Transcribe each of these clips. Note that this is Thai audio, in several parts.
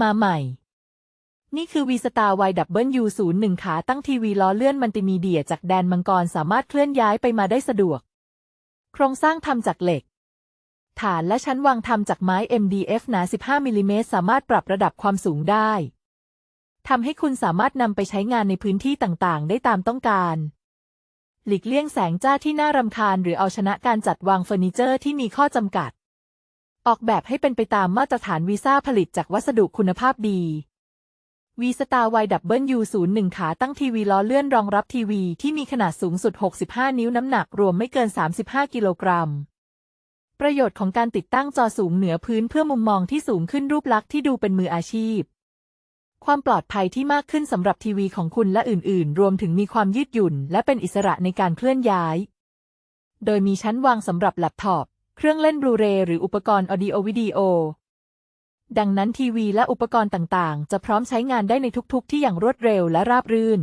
มาใหม่ นี่คือ V Star YW 0 1ขาตั้งทีวีล้อเลื่อนมัลติมีเดียจากแดนมังกรสามารถเคลื่อนย้ายไปมาได้สะดวก โครงสร้างทำจากเหล็ก ฐานและชั้นวางทำจากไม้ MDF หนา 15มิลลิเมตรสามารถปรับระดับความสูงได้ทำให้คุณสามารถนำไปใช้งานในพื้นที่ต่างๆ ได้ตามต้องการ หลีกเลี่ยงแสงจ้าที่น่ารำคาญ หรือเอาชนะการจัดวางเฟอร์นิเจอร์ที่มีข้อจำกัด ออกแบบให้เป็นไปตามมาตรฐานวีซ่าผลิตจากวัสดุคุณภาพดี V Star YW 0 1ขาตั้งทีวีล้อเลื่อนรองรับทีวีที่มีขนาดสูงสุด 65 นิ้วน้ำหนักรวมไม่เกิน 35 กิโลกรัม ประโยชน์ของการติดตั้งจอสูงเหนือพื้นเพื่อมุมมองที่สูงขึ้นรูปลักษณ์ที่ดูเป็นมืออาชีพ ความปลอดภัยที่มากขึ้นสำหรับทีวีของคุณและอื่นๆ รวมถึงมีความยืดหยุ่น และเป็นอิสระในการเคลื่อนย้าย โดยมีชั้นวางสำหรับแล็ปท็อป เครื่องเล่นบลูเรย์หรืออุปกรณ์ออดิโอวิดีโอ ดังนั้นทีวีและอุปกรณ์ต่างๆ จะพร้อมใช้งานได้ในทุกๆ ที่อย่างรวดเร็วและราบรื่น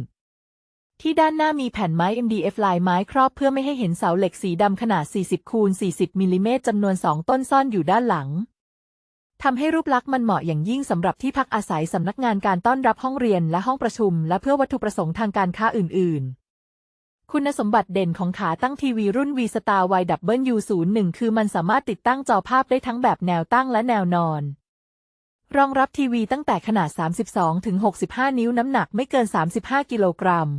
ที่ด้านหน้ามีแผ่นไม้ MDF ลายไม้ครอบเพื่อไม่ให้เห็นเสาเหล็กสีดำขนาด 40 คูณ 40 มิลลิเมตรจำนวน 2 ต้นซ่อนอยู่ด้านหลังทำให้รูปลักษณ์มันเหมาะอย่างยิ่งสำหรับที่พักอาศัยสำนักงานการต้อนรับห้องเรียนและห้องประชุม และเพื่อวัตถุประสงค์ทางการค้าอื่น ๆ คุณสมบัติเด่นของขาตั้งทีวีรุ่น V Star YW01 คือมันสามารถติดตั้งจอภาพได้ทั้งแบบแนวตั้งและแนวนอน รองรับทีวีตั้งแต่ขนาด 32-65 นิ้วน้ำหนักไม่เกิน 35 กิโลกรัม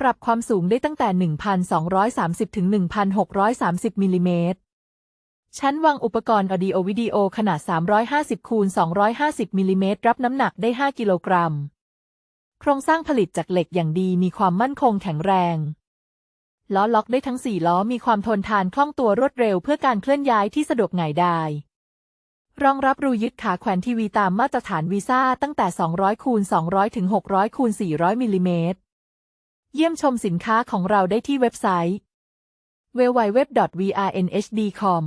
ปรับความสูงได้ตั้งแต่ 1,230ถึง1,630 มิลลิเมตร ชั้นวางอุปกรณ์ออดิโอวิดีโอขนาด 350คูณ250 มิลลิเมตรรับน้ำหนักได้ 5 กิโลกรัม โครงสร้างผลิตจากเหล็กอย่างดีมีความมั่นคงแข็งแรง ล้อล็อกได้ทั้ง4ล้อมีความทนทานคล่องตัวรวดเร็วเพื่อการเคลื่อนย้ายที่สะดวกง่ายดายรองรับรูยึดขาแขวนทีวีตามมาตรฐานวีซ่าตั้งแต่ 200 คูณ 200 ถึง 600 คูณ 400 มิลลิเมตร เยี่ยมชมสินค้าของเราได้ที่เว็บไซต์ www.vrnhd.com